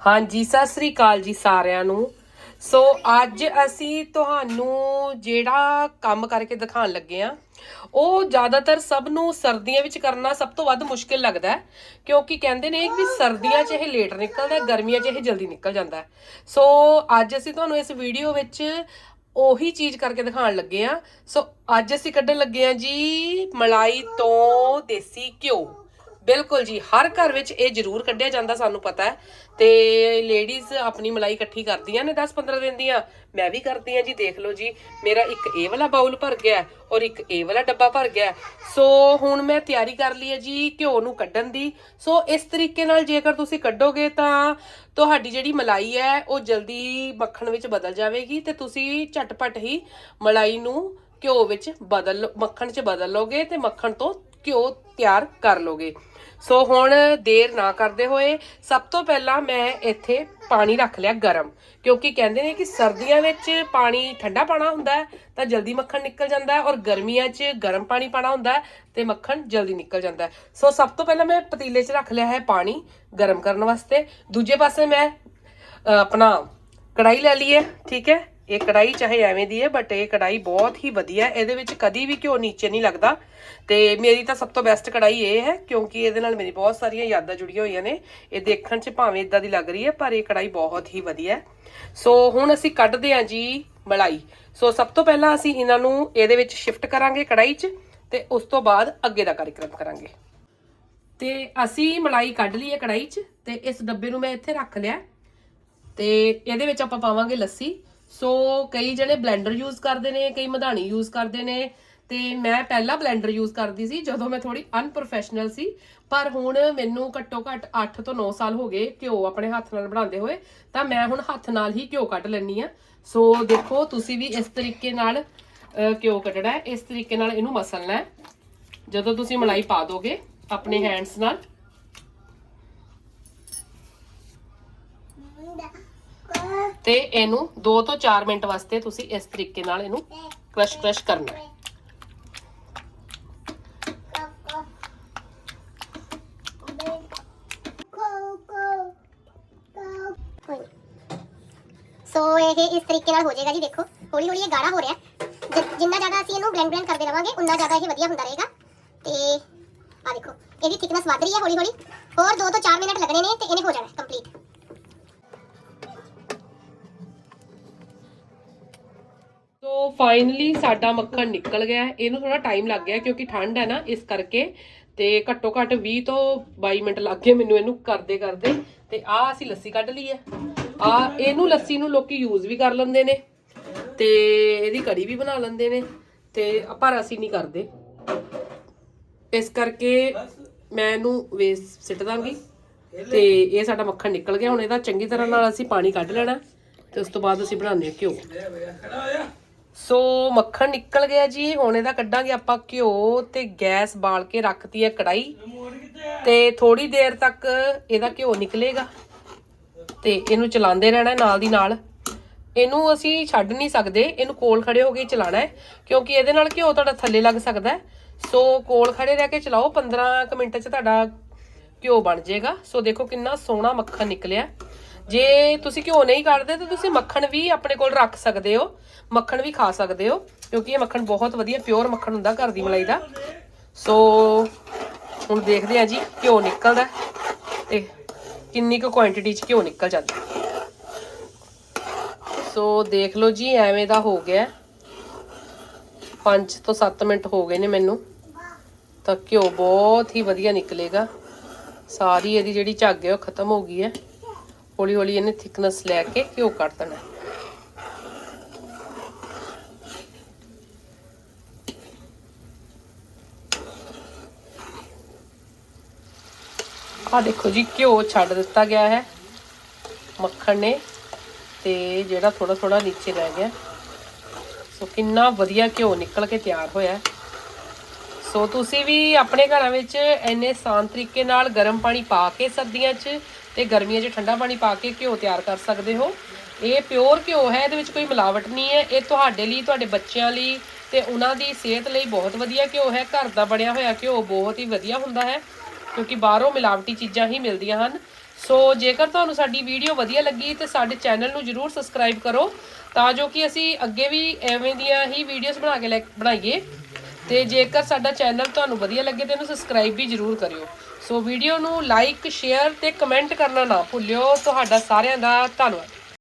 ਹਾਂਜੀ, ਸਤਿ ਸ੍ਰੀ ਅਕਾਲ ਜੀ ਸਾਰਿਆਂ ਨੂੰ। ਸੋ ਅੱਜ ਅਸੀਂ ਤੁਹਾਨੂੰ ਜਿਹੜਾ ਕੰਮ ਕਰਕੇ ਦਿਖਾਉਣ ਲੱਗੇ ਆ ਉਹ ਜ਼ਿਆਦਾਤਰ ਸਭ ਨੂੰ ਸਰਦੀਆਂ ਵਿੱਚ ਕਰਨਾ ਸਭ ਤੋਂ ਵੱਧ ਮੁਸ਼ਕਿਲ ਲੱਗਦਾ ਹੈ, ਕਿਉਂਕਿ ਕਹਿੰਦੇ ਨੇ ਕਿ ਸਰਦੀਆਂ 'ਚ ਇਹ ਲੇਟ ਨਿਕਲਦਾ, ਗਰਮੀਆਂ 'ਚ ਇਹ ਜਲਦੀ ਨਿਕਲ ਜਾਂਦਾ ਸੋ ਅੱਜ ਅਸੀਂ ਤੁਹਾਨੂੰ ਇਸ ਵੀਡੀਓ ਵਿੱਚ ਉਹੀ ਚੀਜ਼ ਕਰਕੇ ਦਿਖਾਉਣ ਲੱਗੇ ਆ ਸੋ ਅੱਜ ਅਸੀਂ ਕੱਢਣ ਲੱਗੇ ਆ ਜੀ ਮਲਾਈ ਤੋਂ ਦੇਸੀ ਘਿਓ। ਬਿਲਕੁਲ ਜੀ, ਹਰ ਘਰ ਵਿੱਚ ਇਹ ਜ਼ਰੂਰ ਕੱਢਿਆ ਜਾਂਦਾ, ਸਾਨੂੰ ਪਤਾ ਹੈ। ਤੇ ਲੇਡੀਜ਼ ਆਪਣੀ ਮਲਾਈ ਇਕੱਠੀ ਕਰਦੀਆਂ ਨੇ 10-15 ਦਿਨ ਦੀਆਂ। ਮੈਂ ਵੀ ਕਰਦੀ ਆ ਜੀ, ਦੇਖ ਲਓ ਜੀ। ਮੇਰਾ ਇੱਕ ਇਹ ਵਾਲਾ ਬਾਉਲ ਭਰ ਗਿਆ ਔਰ ਇੱਕ ਇਹ ਵਾਲਾ ਡੱਬਾ ਭਰ ਗਿਆ ਸੋ ਹੁਣ ਮੈਂ ਤਿਆਰੀ ਕਰ ਲਈ ਹੈ ਜੀ ਘਿਓ ਨੂੰ ਕੱਢਣ ਦੀ। ਸੋ ਇਸ ਤਰੀਕੇ ਨਾਲ ਜੇਕਰ ਤੁਸੀਂ ਕੱਢੋਗੇ ਤਾਂ ਤੁਹਾਡੀ ਜਿਹੜੀ ਮਲਾਈ ਹੈ, ਉਹ ਜਲਦੀ ਮੱਖਣ ਵਿੱਚ ਬਦਲ ਜਾਵੇਗੀ ਤੇ ਤੁਸੀਂ ਝਟਪਟ ਹੀ ਮਲਾਈ ਨੂੰ ਘਿਓ ਵਿੱਚ ਬਦਲ ਲਓ- ਮੱਖਣ 'ਚ ਬਦਲ ਲੋਗੇ ਤੇ ਮੱਖਣ ਤੋਂ ਘਿਓ ਤਿਆਰ ਕਰ ਲੋਗੇ ਸੋ ਹੁਣ ਦੇਰ ਨਾ ਕਰਦੇ ਹੋਏ ਸਭ ਤੋਂ ਪਹਿਲਾਂ ਮੈਂ ਇੱਥੇ ਪਾਣੀ ਰੱਖ ਲਿਆ ਗਰਮ, ਕਿਉਂਕਿ ਕਹਿੰਦੇ ਨੇ ਕਿ ਸਰਦੀਆਂ ਵਿੱਚ ਪਾਣੀ ਠੰਡਾ ਪਾਣਾ ਹੁੰਦਾ ਹੈ, ਤਾਂ ਜਲਦੀ ਮੱਖਣ ਨਿਕਲ ਜਾਂਦਾ ਹੈ ਔਰ ਗਰਮੀਆਂ 'ਚ ਗਰਮ ਪਾਣੀ ਪਾਣਾ ਹੁੰਦਾ ਹੈ ਤੇ ਮੱਖਣ ਜਲਦੀ ਨਿਕਲ ਜਾਂਦਾ ਹੈ। ਸੋ ਸਭ ਤੋਂ ਪਹਿਲਾਂ ਮੈਂ ਪਤੀਲੇ 'ਚ ਰੱਖ ਲਿਆ ਹੈ ਪਾਣੀ ਗਰਮ ਕਰਨ ਵਾਸਤੇ। ਦੂਜੇ ਪਾਸੇ ਮੈਂ ਆਪਣਾ ਕੜਾਈ ਲੈ ਲਈ ਹੈ ਠੀਕ ਹੈ? ਇਹ ਕੜਾਈ ਚਾਹੇ ਐਵੇਂ ਦੀ ਹੈ ਬਟ ਇਹ ਕੜਾਈ ਬਹੁਤ ਹੀ ਵਧੀਆ ਇਹਦੇ ਵਿੱਚ ਕਦੀ ਵੀ ਘਿਓ ਨੀਚੇ ਨਹੀਂ ਲੱਗਦਾ। ਤੇ ਮੇਰੀ ਤਾਂ ਸਭ ਤੋਂ ਬੈਸਟ ਕੜਾਈ ਇਹ ਹੈ, ਕਿਉਂਕਿ ਇਹਦੇ ਨਾਲ ਮੇਰੀ ਬਹੁਤ ਸਾਰੀਆਂ ਯਾਦਾਂ ਜੁੜੀਆਂ ਹੋਈਆਂ ਨੇ। ਇਹ ਦੇਖਣ 'ਚ ਭਾਵੇਂ ਇਦਾਂ ਦੀ ਲੱਗ ਰਹੀ ਹੈ, ਪਰ ਇਹ ਕੜਾਈ ਬਹੁਤ ਹੀ ਵਧੀਆ ਹੈ। ਸੋ ਹੁਣ ਅਸੀਂ ਕੱਢਦੇ ਹਾਂ ਜੀ ਮਲਾਈ। ਸੋ ਸਭ ਤੋਂ ਪਹਿਲਾਂ ਅਸੀਂ ਇਹਨਾਂ ਨੂੰ ਇਹਦੇ ਵਿੱਚ ਸ਼ਿਫਟ ਕਰਾਂਗੇ ਕੜਾਈ 'ਚ ਤੇ ਉਸ ਤੋਂ ਬਾਅਦ ਅੱਗੇ ਦਾ ਕਾਰਜਕ੍ਰਮ ਕਰਾਂਗੇ। ਤੇ ਅਸੀਂ ਮਲਾਈ ਕੱਢ ਲਈ ਹੈ ਕੜਾਈ 'ਚ ਤੇ ਇਸ ਡੱਬੇ ਨੂੰ ਮੈਂ ਇੱਥੇ ਰੱਖ ਲਿਆ। ਤੇ ਇਹਦੇ ਵਿੱਚ ਆਪਾਂ ਪਾਵਾਂਗੇ ਲੱਸੀ। ਸੋ ਕਈ ਜਣੇ ਬਲੈਂਡਰ ਯੂਜ਼ ਕਰਦੇ ਨੇ, ਕਈ ਮਧਾਣੀ ਯੂਜ਼ ਕਰਦੇ ਨੇ, ਤੇ ਮੈਂ ਪਹਿਲਾਂ ਬਲੈਂਡਰ ਯੂਜ਼ ਕਰਦੀ ਸੀ, ਜਦੋਂ ਮੈਂ ਥੋੜੀ ਅਨਪ੍ਰੋਫੈਸ਼ਨਲ ਸੀ, ਪਰ ਹੁਣ ਮੈਨੂੰ ਘੱਟੋ ਘੱਟ 8 ਤੋਂ 9 ਸਾਲ ਹੋ ਗਏ ਘਿਓ ਆਪਣੇ ਹੱਥ ਨਾਲ ਬਣਾਉਂਦੇ ਹੋਏ, ਤਾਂ ਮੈਂ ਹੁਣ ਹੱਥ ਨਾਲ ਹੀ ਘਿਓ ਕੱਢ ਲੈਣੀ ਆ ਸੋ ਦੇਖੋ, ਤੁਸੀਂ ਵੀ ਇਸ ਤਰੀਕੇ ਨਾਲ ਘਿਓ ਕੱਢਣਾ ਹੈ, ਇਸ ਤਰੀਕੇ ਨਾਲ ਇਹਨੂੰ ਮਸਲਣਾ ਹੈ। ਜਦੋਂ ਤੁਸੀਂ ਮਲਾਈ ਪਾ ਦੋਗੇ ਆਪਣੇ ਹੈਂਡਸ ਨਾਲ ਤੇ ਇਹਨੂੰ 2 ਤੋਂ 4 ਮਿੰਟ ਵਾਸਤੇ ਤੁਸੀਂ ਇਸ ਤਰੀਕੇ ਨਾਲ ਇਹਨੂੰ ਕ੍ਰਸ਼ ਕ੍ਰਸ਼ ਕਰਨਾ ਹੈ। ਸੋ ਇਹ ਇਸ ਤਰੀਕੇ ਨਾਲ ਹੋ ਜਾਏਗਾ ਜੀ, ਦੇਖੋ। ਹੌਲੀ ਹੌਲੀ ਇਹ ਗਾੜਾ ਹੋ ਰਿਹਾ ਜਿੰਨਾ ਜ਼ਿਆਦਾ ਅਸੀਂ ਇਹਨੂੰ ਬਲੈਂਡ ਬਲੈਂਡ ਕਰਦੇ ਰਵਾਂਗੇ, ਉਨਾ ਜ਼ਿਆਦਾ ਇਹ ਵਧੀਆ ਹੁੰਦਾ ਰਹੇਗਾ। ਤੇ ਆ ਦੇਖੋ, ਇਹਦੀ ਥਿਕਨੈਸ ਵੱਧ ਰਹੀ ਹੈ ਹੌਲੀ ਹੌਲੀ। ਹੋਰ 2 ਤੋਂ 4 ਮਿੰਟ ਲੱਗਣੇ ਨੇ ਤੇ ਇਹਨੇ ਹੋ ਜਾਣਾ ਕੰਪਲੀਟ ਫਾਈਨਲੀ ਸਾਡਾ ਮੱਖਣ ਨਿਕਲ ਗਿਆ ਇਹਨੂੰ ਥੋੜਾ ਟਾਈਮ ਲੱਗ ਗਿਆ ਕਿਉਂਕਿ ਠੰਡ ਹੈ ਨਾ, ਇਸ ਕਰਕੇ। ਤੇ ਘੱਟੋ ਘੱਟ 20 ਤੋਂ 22 ਮਿੰਟ ਲੱਗ ਗਏ ਮੈਨੂੰ ਇਹਨੂੰ ਕਰਦੇ ਕਰਦੇ। ਤੇ ਆ ਅਸੀਂ ਲੱਸੀ ਕੱਢ ਲਈ ਹੈ। ਆ ਇਹਨੂੰ ਲੱਸੀ ਨੂੰ ਲੋਕੀ ਯੂਜ਼ ਵੀ ਕਰ ਲੈਂਦੇ ਨੇ। ਤੇ ਇਹਦੀ ਕੜੀ ਵੀ ਬਣਾ ਲੈਂਦੇ ਨੇ। ਤੇ ਪਰ ਅਸੀਂ ਨਹੀਂ ਕਰਦੇ। ਇਸ ਕਰਕੇ ਮੈਂ ਇਹਨੂੰ ਵੇਸ ਸਿੱਟ ਦਾਂਗੀ। ਤੇ ਇਹ ਸਾਡਾ ਮੱਖਣ ਨਿਕਲ ਗਿਆ। ਹੁਣ ਇਹਦਾ ਚੰਗੀ ਤਰ੍ਹਾਂ ਨਾਲ ਅਸੀਂ ਪਾਣੀ ਕੱਢ ਲੈਣਾ। ਤੇ ਉਸ ਤੋਂ ਬਾਅਦ ਅਸੀਂ ਬਣਾਉਂਦੇ ਹਾਂ ਘਿਓ। ਸੋ ਮੱਖਣ ਨਿਕਲ ਗਿਆ ਜੀ, ਹੁਣ ਇਹਦਾ ਕੱਢਾਂਗੇ ਆਪਾਂ ਘਿਓ ਤੇ ਗੈਸ ਬਾਲ ਕੇ ਰੱਖਤੀ ਹੈ ਕੜਾਈ। ਤੇ ਥੋੜੀ ਦੇਰ ਤੱਕ ਇਹਦਾ ਘਿਓ ਨਿਕਲੇਗਾ। ਤੇ ਇਹਨੂੰ ਚਲਾਉਂਦੇ ਰਹਿਣਾ ਨਾਲ ਦੀ ਨਾਲ। ਇਹਨੂੰ ਅਸੀਂ ਛੱਡ ਨਹੀਂ ਸਕਦੇ, ਇਹਨੂੰ ਕੋਲ ਖੜੇ ਹੋ ਕੇ ਹੀ ਚਲਾਣਾ ਹੈ, ਕਿਉਂਕਿ ਇਹਦੇ ਨਾਲ ਘਿਓ ਤੁਹਾਡਾ ਥੱਲੇ ਲੱਗ ਸਕਦਾ ਸੋ ਕੋਲ ਖੜੇ ਰਹਿ ਕੇ ਚਲਾਓ 15 ਕੁ ਮਿੰਟ 'ਚ ਤੁਹਾਡਾ ਘਿਓ ਬਣ ਜਾਏਗਾ। ਸੋ ਦੇਖੋ ਕਿੰਨਾ ਸੋਹਣਾ ਮੱਖਣ ਨਿਕਲਿਆ। ਜੇ ਤੁਸੀਂ ਘਿਓ ਨਹੀਂ ਕੱਢਦੇ ਤਾਂ ਤੁਸੀਂ ਮੱਖਣ ਵੀ ਆਪਣੇ ਕੋਲ ਰੱਖ ਸਕਦੇ ਹੋ। ਮੱਖਣ ਵੀ ਖਾ ਸਕਦੇ ਹੋ, ਕਿਉਂਕਿ ਇਹ ਮੱਖਣ ਬਹੁਤ ਵਧੀਆ ਪਿਓਰ ਮੱਖਣ ਹੁੰਦਾ ਘਰ ਦੀ ਮਲਾਈ ਦਾ। ਸੋ ਹੁਣ ਦੇਖਦੇ ਆ ਜੀ, ਘਿਓ ਨਿਕਲਦਾ ਤੇ ਕਿੰਨੀ ਕੁ ਕੁਆਂਟੀਟੀ 'ਚ ਘਿਓ ਨਿਕਲ ਜਾਂਦਾ ਸੋ ਦੇਖ ਲਓ ਜੀ, ਐਵੇਂ ਦਾ ਹੋ ਗਿਆ 5 ਤੋਂ 7 ਮਿੰਟ ਹੋ ਗਏ ਨੇ ਮੈਨੂੰ। ਤਾਂ ਘਿਓ ਬਹੁਤ ਹੀ ਵਧੀਆ ਨਿਕਲੇਗਾ। ਸਾਰੀ ਇਹਦੀ ਜਿਹੜੀ ਝੱਗ ਹੈ, ਉਹ ਖਤਮ ਹੋ ਗਈ ਹੈ। ਹੌਲੀ ਹੌਲੀ ਇਹਨੇ ਥਿਕਨੈਸ ਲੈ ਕੇ ਘਿਓ ਕੱਢ ਦੇਣਾ ਹੈ। ਆ ਦੇਖੋ ਜੀ, ਘਿਓ ਛੱਡ ਦਿੱਤਾ ਗਿਆ ਹੈ ਮੱਖਣ ਨੇ ਤੇ ਜਿਹੜਾ ਥੋੜਾ ਥੋੜਾ ਨੀਚੇ ਰਹਿ ਗਿਆ ਸੋ ਕਿੰਨਾ ਵਧੀਆ ਘਿਓ ਨਿਕਲ ਕੇ ਤਿਆਰ ਹੋਇਆ ਹੈ। ਸੋ ਤੁਸੀਂ ਵੀ ਆਪਣੇ ਘਰਾਂ ਵਿੱਚ ਇੰਨੇ ਆਸਾਨ ਤਰੀਕੇ ਨਾਲ ਗਰਮ ਪਾਣੀ ਪਾ ਕੇ ਸਰਦੀਆਂ 'ਚ ਤੇ ਗਰਮੀਆਂ 'ਚ ਠੰਡਾ ਪਾਣੀ ਪਾ ਕੇ ਘਿਓ ਤਿਆਰ ਕਰ ਸਕਦੇ ਹੋ। ਇਹ ਪਿਓਰ ਘਿਓ ਹੈ, ਇਹਦੇ ਵਿੱਚ ਕੋਈ ਮਿਲਾਵਟ ਨਹੀਂ ਹੈ। ਇਹ ਤੁਹਾਡੇ ਲਈ, ਤੁਹਾਡੇ ਬੱਚਿਆਂ ਲਈ ਤੇ ਉਹਨਾਂ ਦੀ ਸਿਹਤ ਲਈ ਬਹੁਤ ਵਧੀਆ ਘਿਓ ਹੈ। ਘਰ ਦਾ ਬਣਿਆ ਹੋਇਆ ਘਿਓ ਬਹੁਤ ਹੀ ਵਧੀਆ ਹੁੰਦਾ ਹੈ, ਕਿਉਂਕਿ ਬਾਹਰੋਂ ਮਿਲਾਵਟੀ ਚੀਜ਼ਾਂ ਹੀ ਮਿਲਦੀਆਂ ਹਨ। ਸੋ ਜੇਕਰ ਤੁਹਾਨੂੰ ਸਾਡੀ ਵੀਡੀਓ ਵਧੀਆ ਲੱਗੀ ਤੇ ਸਾਡੇ ਚੈਨਲ ਨੂੰ ਜਰੂਰ ਸਬਸਕ੍ਰਾਈਬ ਕਰੋ, ਤਾਂ ਜੋ ਕਿ ਅਸੀਂ ਅੱਗੇ ਵੀ ਐਵੇਂ ਦੀਆਂ ਹੀ ਵੀਡੀਓਜ਼ ਬਣਾ ਕੇ ਲੈ, ਬਣਾਈਏ। ਤੇ ਜੇਕਰ ਸਾਡਾ ਚੈਨਲ ਤੁਹਾਨੂੰ ਵਧੀਆ ਲੱਗੇ ਤੇ ਇਹਨੂੰ ਸਬਸਕ੍ਰਾਈਬ ਵੀ ਜਰੂਰ ਕਰਿਓ। ਸੋ ਵੀਡੀਓ ਨੂੰ ਲਾਈਕ ਸ਼ੇਅਰ ਤੇ ਕਮੈਂਟ ਕਰਨਾ ਨਾ ਭੁੱਲਿਓ। ਤੁਹਾਡਾ ਸਾਰਿਆਂ ਦਾ ਧੰਨਵਾਦ।